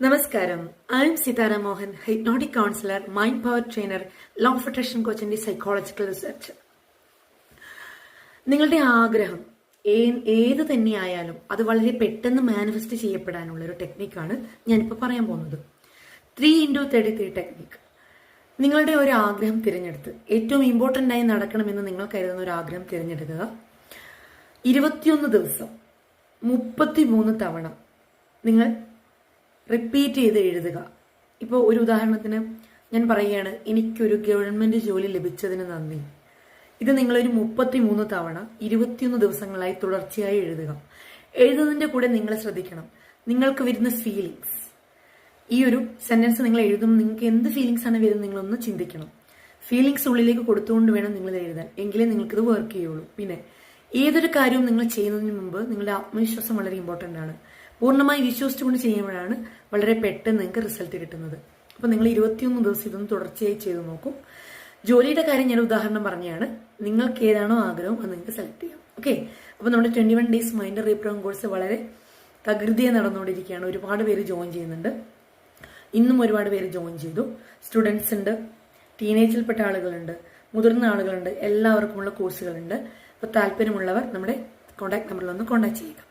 നമസ്കാരം. I'm Sitaram Mohan hypnotic counsellor mind power trainer law protection കോച്ചിന്റെ psychological research നിങ്ങളുടെ ആഗ്രഹം ഏത് തന്നെയായാലും അത് വളരെ പെട്ടെന്ന് മാനിഫെസ്റ്റ് ചെയ്യപ്പെടാനുള്ള ഒരു ടെക്നിക്കാണ് ഞാനിപ്പോൾ പറയാൻ പോകുന്നത്. Three into thirty three technique നിങ്ങളുടെ ഒരു ആഗ്രഹം തിരഞ്ഞെടുത്ത് ഏറ്റവും ഇമ്പോർട്ടന്റ് ആയി നടക്കണമെന്ന് നിങ്ങൾ കരുതുന്ന ഒരു ആഗ്രഹം തിരഞ്ഞെടുക്കുക. ഇരുപത്തിയൊന്ന് ദിവസം മുപ്പത്തി മൂന്ന് തവണ നിങ്ങൾ റിപ്പീറ്റ് ചെയ്ത് എഴുതുക. ഇപ്പോൾ ഒരു ഉദാഹരണത്തിന് ഞാൻ പറയുകയാണ് എനിക്കൊരു ഗവൺമെന്റ് ജോലി ലഭിച്ചതിന് നന്ദി. ഇത് നിങ്ങളൊരു മുപ്പത്തിമൂന്ന് തവണ ഇരുപത്തിയൊന്ന് ദിവസങ്ങളായി തുടർച്ചയായി എഴുതുക. എഴുതുന്നതിന്റെ കൂടെ നിങ്ങൾ ശ്രദ്ധിക്കണം. നിങ്ങൾക്ക് വരുന്ന ഫീലിങ്സ് ഈ ഒരു സെന്റൻസ് നിങ്ങൾ എഴുതുമ്പോൾ നിങ്ങൾക്ക് എന്ത് ഫീലിങ്സ് ആണ് വരുന്നത് നിങ്ങളൊന്ന് ചിന്തിക്കണം. ഫീലിങ്സ് ഉള്ളിലേക്ക് കൊടുത്തുകൊണ്ട് വേണം നിങ്ങൾ എഴുതാൻ. എങ്കിലേ നിങ്ങൾക്കിത് വർക്ക് ചെയ്യുള്ളൂ. പിന്നെ ഏതൊരു കാര്യവും നിങ്ങൾ ചെയ്യുന്നതിന് മുമ്പ് നിങ്ങളുടെ ആത്മവിശ്വാസം വളരെ ഇമ്പോർട്ടന്റ് ആണ്. പൂർണമായി വിശ്വസിച്ചുകൊണ്ട് ചെയ്യുമ്പോഴാണ് വളരെ പെട്ടെന്ന് നിങ്ങൾക്ക് റിസൾട്ട് കിട്ടുന്നത്. അപ്പോൾ നിങ്ങൾ ഇരുപത്തിയൊന്ന് ദിവസം ഇതൊന്ന് തുടർച്ചയായി ചെയ്തു നോക്കും. ജോലിയുടെ കാര്യം ഞാൻ ഉദാഹരണം പറഞ്ഞാണ്. നിങ്ങൾക്ക് ഏതാണോ ആഗ്രഹം അത് നിങ്ങൾക്ക് സെലക്ട് ചെയ്യാം. ഓക്കെ അപ്പോൾ നമ്മുടെ twenty one days mind reprogram course വളരെ തകൃതിയെ നടന്നുകൊണ്ടിരിക്കുകയാണ്. ഒരുപാട് പേര് ജോയിൻ ചെയ്യുന്നുണ്ട്. ഇന്നും ഒരുപാട് പേര് ജോയിൻ ചെയ്തു. സ്റ്റുഡൻസ് ഉണ്ട്. ടീനേജിൽപ്പെട്ട ആളുകളുണ്ട്. മുതിർന്ന ആളുകളുണ്ട്. എല്ലാവർക്കുമുള്ള കോഴ്സുകളുണ്ട് അപ്പോൾ താല്പര്യമുള്ളവർ നമ്മുടെ കോൺടാക്ട് നമ്പറിൽ ഒന്ന് കോൺടാക്ട് ചെയ്യുക.